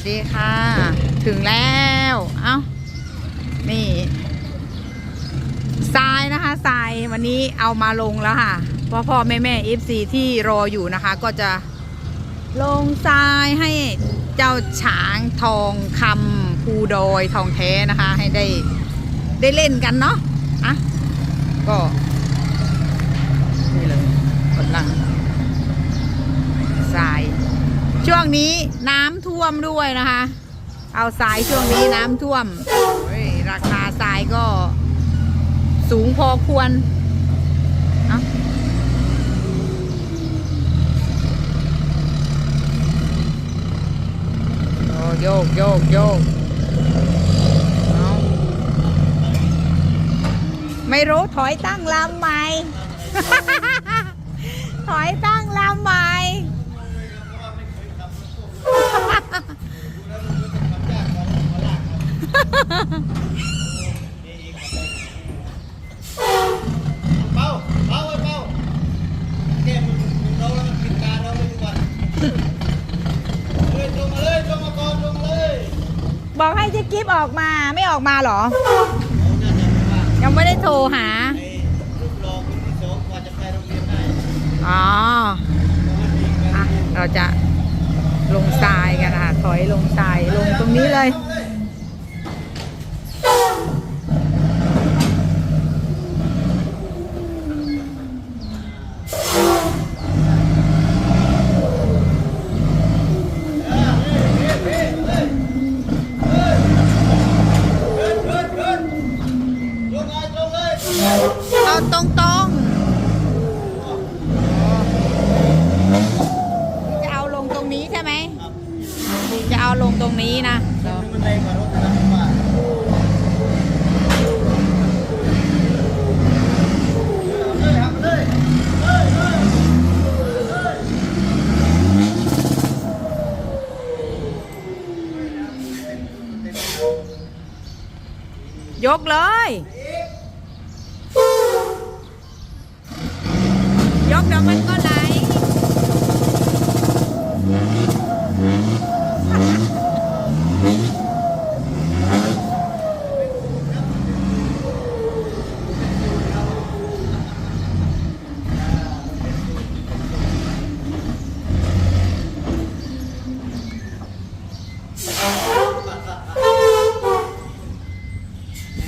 สวัสดีค่ะ ถึงแล้ว เอ้า นี่ทรายนะคะทรายวันนี้เอามาลงแล้วค่ะพ่อพ่อแม่แม่เอฟซีที่รออยู่นะคะ ก็จะลงทรายให้เจ้าฉางทองคำภูดอยทองแท้นะคะ ให้ได้ได้เล่นกันเนาะอะก็ นี่เลยกำลังทราย ช่วงนี้น้ำท่วมด้วยนะคะ เอาทรายช่วงนี้น้ำท่วม ราคาทรายก็สูงพอควรเอ้าโยกโยกโยกเอาไม่รู้ถอยตั้งลำใหม่ถอยตั้งลำใหม่ บอกให้เจ๊กิฟออกมาไม่ออกมาเหรอเอาน่าจะไม่ว่างยังไม่ได้โทรหาอ๋ออะเราจะลงทรายกันนะคะถอยลงทรายลงตรงนี้เลย ยกเลย ยกเดี๋ยวมันก็ไหล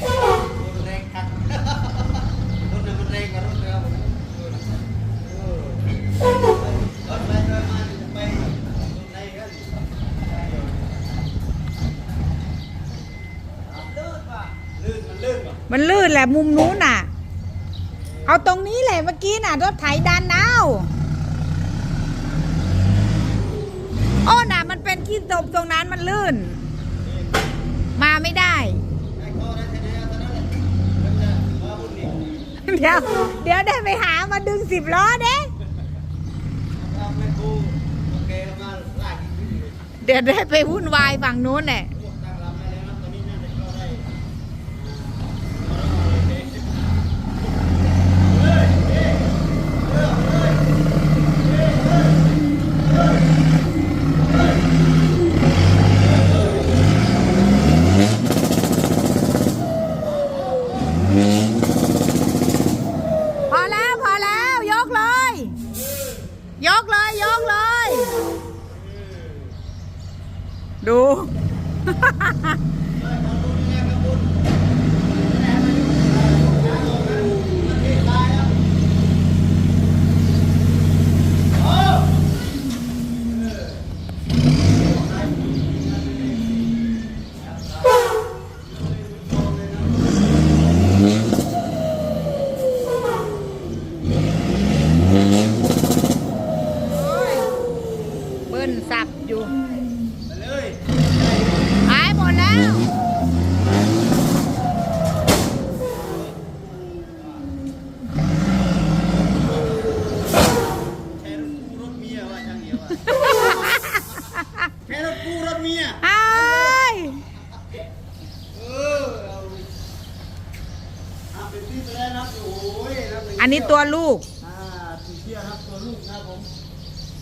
รถแรงคักรถน่ะมันแรงกว่ารถเลยครับผมเออรถไปเดินมาจะไปตรงไหนกันลื่นป่ะลื่นมันลื่นป่ะ มันลื่น แหละมุมนู้นน่ะ เอาตรงนี้แหละเมื่อกี้น่ะรถไถดันเอาโอ้น่ะ มันเป็นขี้ตมตรงนั้นมันลื่น มาไม่ได้ เดี๋ยว เดี๋ยวได้ไปหามาดึงสิบล้อเด้เอาแม่ครูโอเคเอามาลากอีกทีหนึ่งเดี๋ยวได้ไปวุ่นวายฝั่งนู้นแหละ พวกตั้งลำได้แล้วนะตอนนี้น่าจะเข้าได้ พอแล้วพอแล้ว ยกเลย ยกเลย ยกเลย ดู เบิ้ลสับอยู่ เอาเป็นที่ไปแล้วนะครับโอ้ยครับเป็อันนี้ตัวลูก อ่าตีเชียร์ครับตัวลูกนะครับผม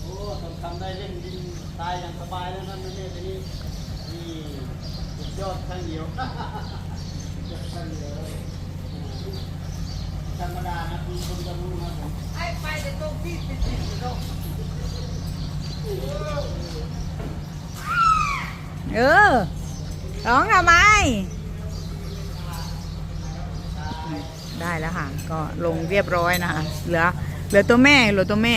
โอ้ทำทำได้เล่นดินตายอย่างสบายแล้วนั่นนี่ทีนี้นี่สุดยอดข้างเดียว สุดยอดข้างเดียวเลยธรรมดานะคุณคนจะรู้นะผมไอ้ไปแต่ตรงที่ติดติดอยู่ตรงเออร้องทำไม ได้แล้วค่ะ ก็ลงเรียบร้อยนะคะเหลือเหลือตัวแม่เหลือตัวแม่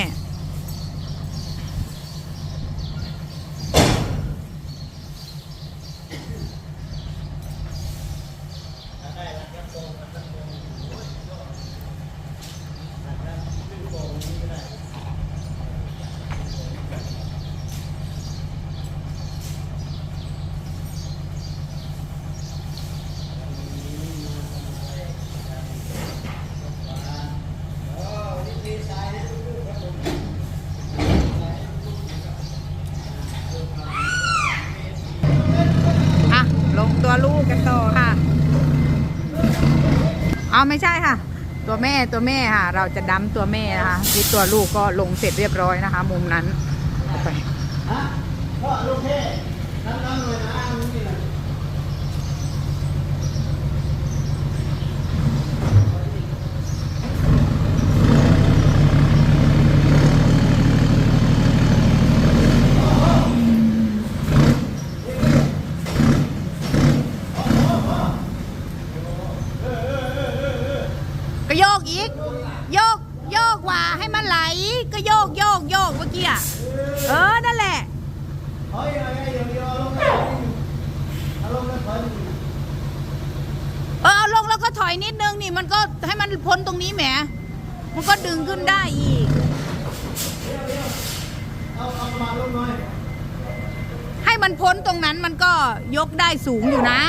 อะ ลงตัวลูกกันต่อค่ะ เอาไม่ใช่ค่ะ ตัวแม่ตัวแม่ค่ะ เราจะดั้มตัวแม่นะคะที่ตัวลูกก็ลงเสร็จเรียบร้อยนะคะ มุมนั้นไปฮะพ่อลูกเท่น้ำน้มเลยนะอ้างนี่เลย ก็โยกอีก โยกโยกว่าให้มัน ไหลก็โยกโยกโยกเมื่อกี้อะเออ นั่นแหละเฮ้ยอะไรเดี๋ยวเดี๋ยวเอาลงเลยเอาลงเลยถอยหนึ่งเออเอาลงแล้วก็ถอยนิดนึงนี่มันก็ให้มันพ้นตรงนี้แหม มันก็ดึงขึ้นได้อีกเอาเอามาลงหน่อยให้มันพ้นตรงนั้นมันก็ยกได้สูงอยู่นะ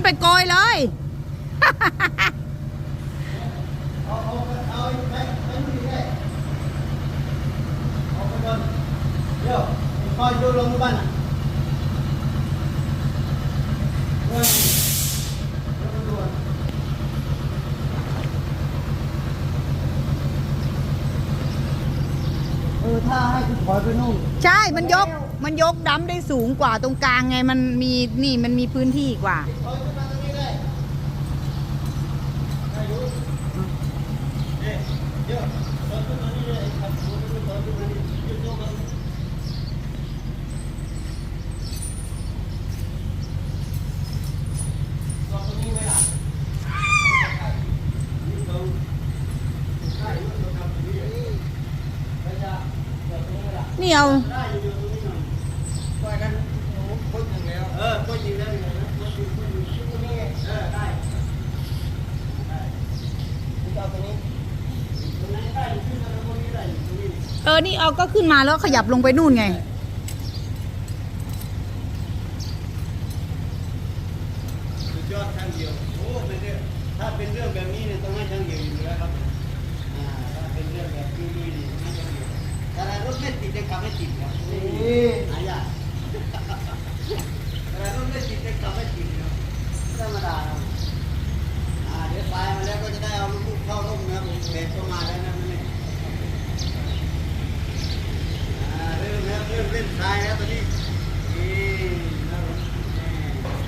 นไปโกยเลยเอาเอาเอาไปไปนี่ได้เอาไปก่อนเดี๋ยวคอยดูลงบ้านอะเฮ้ยลงดูอะเออถ้าให้คุณถอยไปนู่น ใช่มันยกมันยกดั้มได้สูงกว่าตรงกลางไงมันมีนี่มันมีพื้นที่กว่า ถอยขึ้นมาตรงนี้ได้ได้อยู่เอ๊ะเดี๋ยวถอยขึ้นมานี่เลยครับถอยขึ้นมานี่ยืนโยกกันตัวตรงนี้ไหมล่ะนี่ตรงใช่ตรงทำตรงนี้ไปจะตัวตรงนี้ไหมล่ะ นี่เอา ได้อยู่ตรงนี้หน่อยปล่อยกันโอ้โหพ้นอย่างแล้ว เออพ้นยิงแล้วอยู่นะพ้นยิงพ้นยิงตรงนี้เออได้ได้คุณจะเอาตรงนี้ตรงไหนได้อยู่ขึ้นมาตรงนี้ได้อยู่ ตรงนี้เออ นี่เอาก็ขึ้นมาแล้วขยับลงไปนู่นไง สุดยอดช่างเดียว โอ้ไม่ได้ถ้าเป็นเรื่องแบบนี้ ถไม่ติดจะขับไม่ติดครับนี่หายากแต่รถไม่ติดจะขับไม่ติดครับธรรมดาครับอ่าเดี๋ยวไปมาแล้วก็จะได้เอาลูกเข้าร่มนะครับผมเด็กก็มาแล้วนะมันนี่อ่าเริ่มแล้วเริ่มเล่นทรายแล้วตอนนี้นี่นะครับผม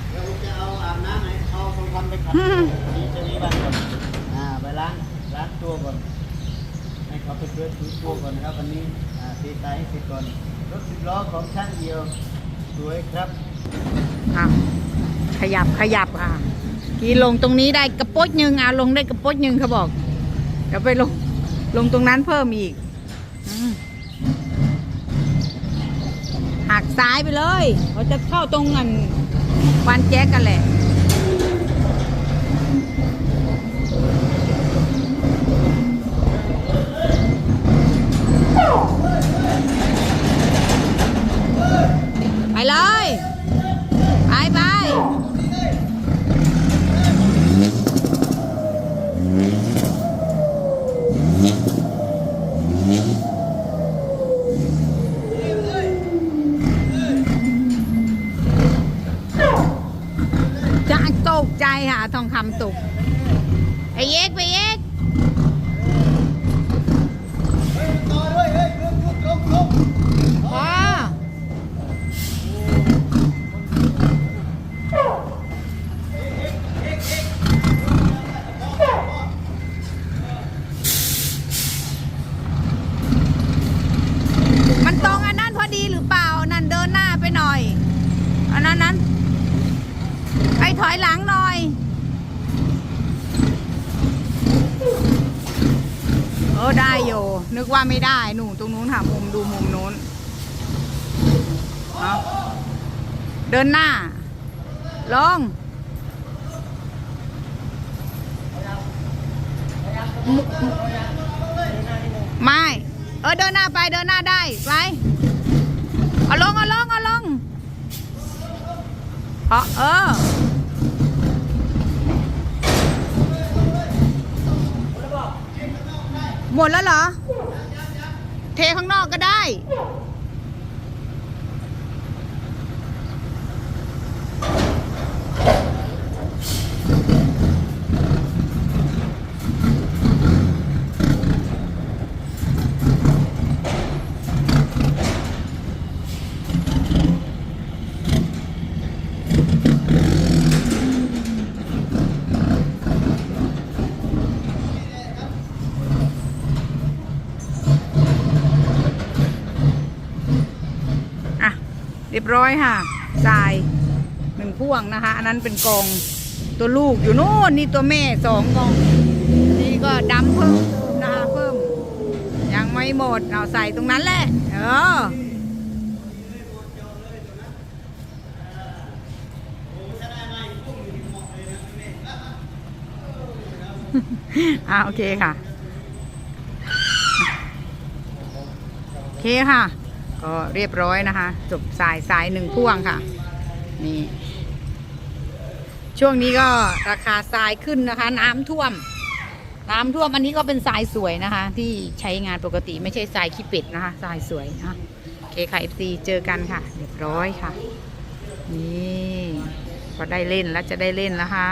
เดี๋ยวผมจะเอาอาบน้ำไหนเอาทองคำไปขัดนี่จะมีบ้านก่อนอ่าไปล้างล้างตัวก่อนให้เขาไปเพื่อนถูตัวก่อนนะครับวันนี้ อ่าตีให้เสร็จก่อนรถสิบล้อของช่างเดียว สวยครับอะขยับขยับค่ะกี่ลงตรงนี้ได้กระโปดหนึ่งอะลงได้กระโปดหนึ่งเขาบอกเดี๋ยวไปลงลงตรงนั้นเพิ่มอีกอหักซ้ายไปเลยเขาจะเข้าตรงอันควานแจ๊กกันแหละ หน่อยอันนั้นนั้นไปถอยหลังหน่อย ออได้อยู่นึกว่าไม่ได้หนูตรงนู้นค่ะมุมดูมุมนู้นเอาเดินหน้า ลงมุไม่เออเดินหน้าไปเดินหน้าได้ไปเอาลงเอาลงเอาลงเพราะเออ หมดแล้วเหรอ เทข้างนอกก็ได้ บร้อยค่ะทรายหนึ่งพ่วงนะคะ อันนั้นเป็นกองตัวลูกอยู่นู่นนี่ตัวแม่สองกอง นี่ก็ดำเพิ่มนะคะเพิ่ม ยังไม่หมดเอาใส่ตรงนั้นแหละ เอออ่าโอเคค่ะ โอเคค่ะ ก็เรียบร้อยนะคะ จบสายสายหนึ่งพ่วงค่ะ นี่ ช่วงนี้ก็ราคาทรายขึ้นนะคะ น้ำท่วม น้ำท่วมอันนี้ก็เป็นทรายสวยนะคะ ที่ใช้งานปกติไม่ใช่ทรายขี้เป็ดนะคะทรายสวยอะโอเคค่ะ FC เจอกันค่ะ เรียบร้อยค่ะ นี่พอได้เล่นแล้วจะได้เล่นแล้วค่ะ